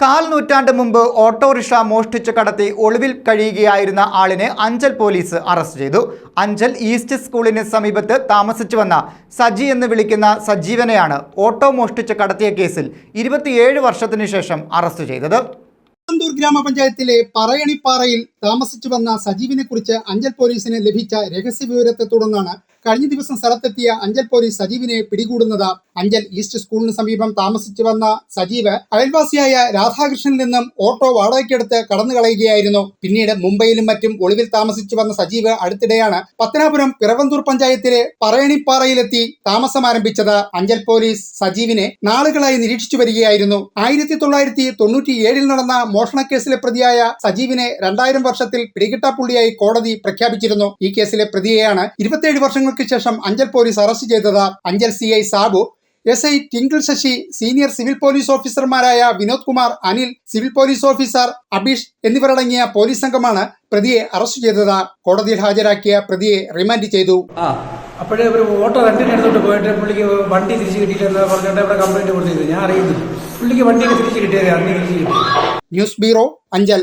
കാൽ നൂറ്റാണ്ട് മുമ്പ് ഓട്ടോറിക്ഷ മോഷ്ടിച്ചു കടത്തി ഒളിവിൽ കഴിയുകയായിരുന്ന ആളിനെ അഞ്ചൽ പോലീസ് അറസ്റ്റ് ചെയ്തു. അഞ്ചൽ ഈസ്റ്റ് സ്കൂളിന് സമീപത്ത് താമസിച്ചു വന്ന സജി എന്ന് വിളിക്കുന്ന സജീവനെയാണ് ഓട്ടോ മോഷ്ടിച്ച് കടത്തിയ കേസിൽ ഇരുപത്തിയേഴ് വർഷത്തിനു ശേഷം അറസ്റ്റ് ചെയ്തത്. തിരുവനന്തപുരം ഗ്രാമപഞ്ചായത്തിലെ പറയണിപ്പാറയിൽ താമസിച്ചു വന്ന സജീവിനെ കുറിച്ച് അഞ്ചൽ പോലീസിന് ലഭിച്ച രഹസ്യ വിവരത്തെ തുടർന്നാണ് കഴിഞ്ഞ ദിവസം സ്ഥലത്തെത്തിയ അഞ്ചൽ പോലീസ് സജീവിനെ പിടികൂടുന്നത്. അഞ്ചൽ ഈസ്റ്റ് സ്കൂളിന് സമീപം താമസിച്ചു വന്ന സജീവ് അയൽവാസിയായ രാധാകൃഷ്ണനിൽ നിന്നും ഓട്ടോ വാടകയ്ക്കെടുത്ത് കടന്നു കളയുകയായിരുന്നു പിന്നീട് മുംബൈയിലും മറ്റും ഒളിവിൽ താമസിച്ചു വന്ന സജീവ് അടുത്തിടെയാണ് പത്തനാപുരം പിറവന്തൂർ പഞ്ചായത്തിലെ പറയണിപ്പാറയിലെത്തി താമസം ആരംഭിച്ചത്. അഞ്ചൽ പോലീസ് സജീവിനെ നാളുകളായി നിരീക്ഷിച്ചു വരികയായിരുന്നു. ആയിരത്തി തൊള്ളായിരത്തി തൊണ്ണൂറ്റി ഏഴിൽ നടന്ന മോഷണക്കേസിലെ പ്രതിയായ സജീവിനെ രണ്ടായിരം വർഷത്തിൽ പിടികിട്ടാപ്പുള്ളിയായി കോടതി പ്രഖ്യാപിച്ചിരുന്നു. ഈ കേസിലെ പ്രതിയെയാണ് ഇരുപത്തിയേഴ് വർഷങ്ങൾക്ക് ശേഷം അഞ്ചൽ പോലീസ് അറസ്റ്റ് ചെയ്തത് Anchal C I Sabu S I Tinkle Sasi senior civil police ഓഫീസർമാരായ Vinod Kumar Anil civil police officer Abeesh എന്നിവരടങ്ങിയ പോലീസ് സംഘമാണ് പ്രതിയെ അറസ്റ്റ് ചെയ്തത്. കോടതിയിൽ ഹാജരാക്കിയ പ്രതിയെ റിമാൻഡ് ചെയ്തു. അപ്പോഴേ ഒരു ഓട്ടോ റെന്റിന് എടുത്തോണ്ട് പോയിട്ട് പുള്ളിക്ക് വണ്ടി തിരിച്ചു കിട്ടിയില്ലെന്ന് പറഞ്ഞിട്ട് ഇവിടെ കംപ്ലൈന്റ് കൊടുത്തിരുന്നു. ഞാൻ അറിയുന്നു പുള്ളിക്ക് വണ്ടി തിരിച്ചു കിട്ടിയത് അന്ന് തിരിച്ചു കിട്ടി. News bureau Anchal.